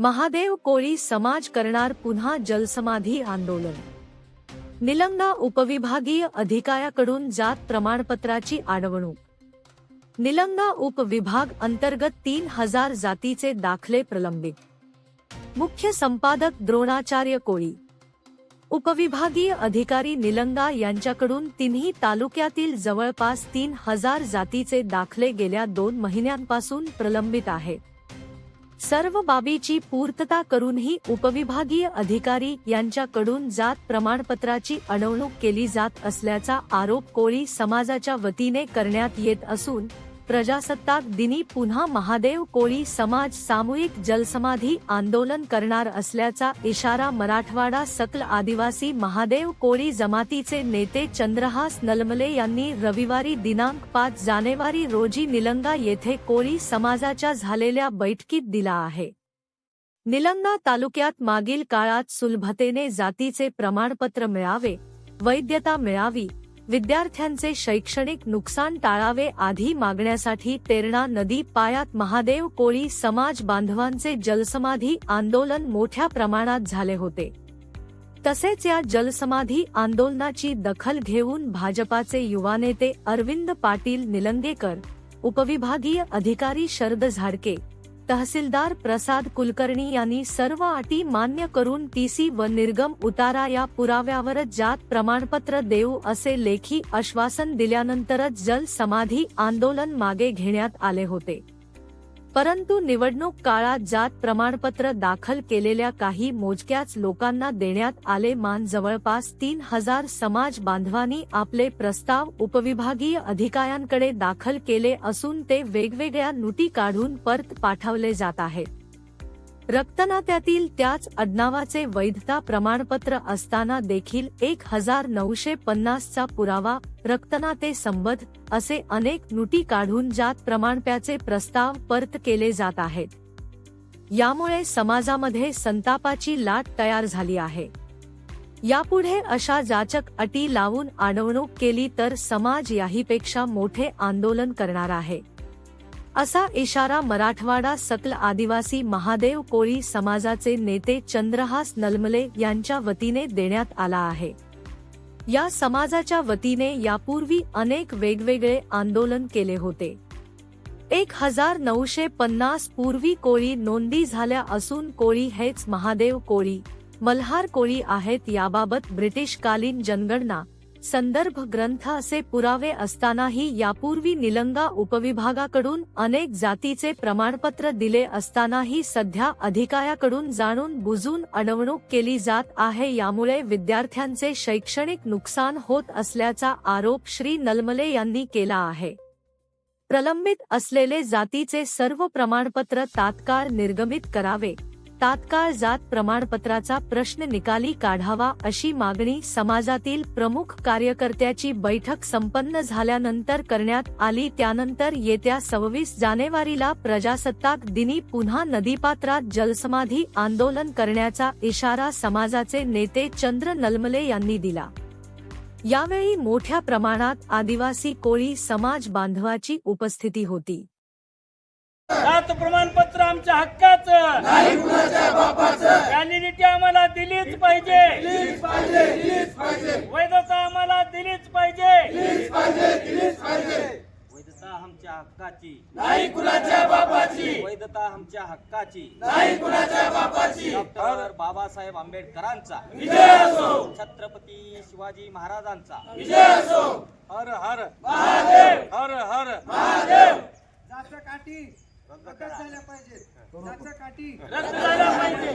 महादेव कोळी समाज करणार पुन्हा जलसमाधी आंदोलन. निलंगा उपविभागीय अधिकाऱ्याकडून जात प्रमाणपत्राची आडवणूक. निलंगा उपविभाग अंतर्गत तीन हजार जातीचे दाखले प्रलंबित. मुख्य संपादक द्रोणाचार्य कोळी. उपविभागीय अधिकारी निलंगा यांच्याकडून तिन्ही तालुक्यातील जवळपास तीन हजार जातीचे दाखले गेल्या दोन महिन्यांपासून प्रलंबित आहेत. सर्व बाबीची पूर्तता करूनही उपविभागीय अधिकारी यांच्याकडून जात प्रमाणपत्राची अडवणूक केली जात असल्याचा आरोप कोळी समाजाच्या वतीने करण्यात येत असून प्रजासत्ताक दिनी पुन्हा महादेव कोळी समाज सामूहिक जलसमाधी आंदोलन करणार असल्याचा इशारा मराठवाडा सकल आदिवासी महादेव कोळी जमातीचे नेते चंद्रहास नलमले यांनी रविवारी दिनांक पाच जानेवारी रोजी निलंगा येथे कोळी समाजाच्या झालेल्या बैठकीत दिला आहे. निलंगा तालुक्यात मागील काळात सुलभतेने जातीचे प्रमाणपत्र मिळावे वैद्यता मिळावी विद्यार्थ्यांचे शैक्षणिक नुकसान टाळावे आधी मागण्यासाठी तेरणा नदी पायात महादेव कोळी समाज बांधवांचे जलसमाधी आंदोलन मोठ्या प्रमाणात झाले होते. तसेच या जलसमाधी आंदोलनाची दखल घेऊन भाजपाचे युवा नेते अरविंद पाटील निलंगेकर उपविभागीय अधिकारी शरद झाडके तहसीलदार प्रसाद कुलकर्णी यांनी सर्व अटी मान्य करून टीसी व निर्गम उतारा या पुराव्यावरच जात प्रमाणपत्र देऊ असे लेखी आश्वासन दिल्यानंतरच जल समाधी आंदोलन मागे घेण्यात आले होते. परंतु निवडणूक काळात जात प्रमाणपत्र दाखल केलेल्या काही मोजक्याच लोकांना देण्यात आले मान जवळपास तीन हजार समाज बांधवांनी आपले प्रस्ताव उपविभागीय अधिकाऱ्यांकडे दाखल केले असून ते वेगवेगळ्या नुटी काढून परत पाठवले जात आहेत. रक्तनात्यातील त्याच अडनावाचे वैधता प्रमाणपत्र असताना देखील एक हजार नऊशे पन्नासचा पुरावा रक्तनाते संबध असे अनेक नुटी काढून जात प्रमाणप्याचे प्रस्ताव परत केले जात आहेत. यामुळे समाजामध्ये संतापाची लाट तयार झाली आहे. यापुढे अशा जाचक अटी लावून आडवणूक केली तर समाज याहीपेक्षा मोठे आंदोलन करणार आहे. असा इशारा मराठवाडा सकल आदिवासी महादेव कोळी समाजाचे नेते चंद्रहास नलमले यांच्या वतीने देण्यात आला आहे. या समाजाच्या वतीने यापूर्वी अनेक वेगवेगळे आंदोलन केले होते. एक हजार नऊशे पन्नास पूर्वी कोळी नोंदी झाल्या असून कोळी हेच महादेव कोळी मल्हार कोळी आहेत याबाबत ब्रिटिशकालीन जनगणना संदर्भ ग्रंथ असे पुरावे असतानाही यापूर्वी निलंगा उपविभागाकडून अनेक जातीचे प्रमाणपत्र दिले असतानाही सध्या अधिकाऱ्याकडून जाणून बुजून अडवणूक केली जात आहे. यामुळे विद्यार्थ्यांचे शैक्षणिक नुकसान होत असल्याचा आरोप श्री नलमले यांनी केला आहे. प्रलंबित असलेले जातीचे सर्व प्रमाणपत्र तात्काळ निर्गमित करावे. तात्काळ जात प्रमाणपत्राचा प्रश्न निकाली काढावा अशी मागणी समाजातील प्रमुख कार्यकर्त्याची बैठक संपन्न झाल्यानंतर करण्यात आली. त्यानंतर येत्या सव्वीस जानेवारीला प्रजासत्ताक दिनी पुन्हा नदीपात्रात जलसमाधी आंदोलन करण्याचा इशारा समाजाचे नेते चंद्र नलमले यांनी दिला. यावेळी मोठ्या प्रमाणात आदिवासी कोळी समाज बांधवाची उपस्थिती होती. प्रमाणपत्र आमच्या हक्काचं व्हॅलिडिटी आम्हाला दिलीच पाहिजे. वैधता आम्हाला दिलीच पाहिजे. वैधता आमच्या हक्काची. नाही कुणाच्या बापाची. वैधता आमच्या हक्काची. नाही कुणाच्या बापाची. डॉक्टर बाबासाहेब आंबेडकरांचा. विजय असो. छत्रपती शिवाजी महाराजांचा. विजय असो. हर हर. महादेव. हर हर. महादेव. जाचं काठी. प्रकट झाल्या पाहिजेत. काठी. रक्त झाला पाहिजे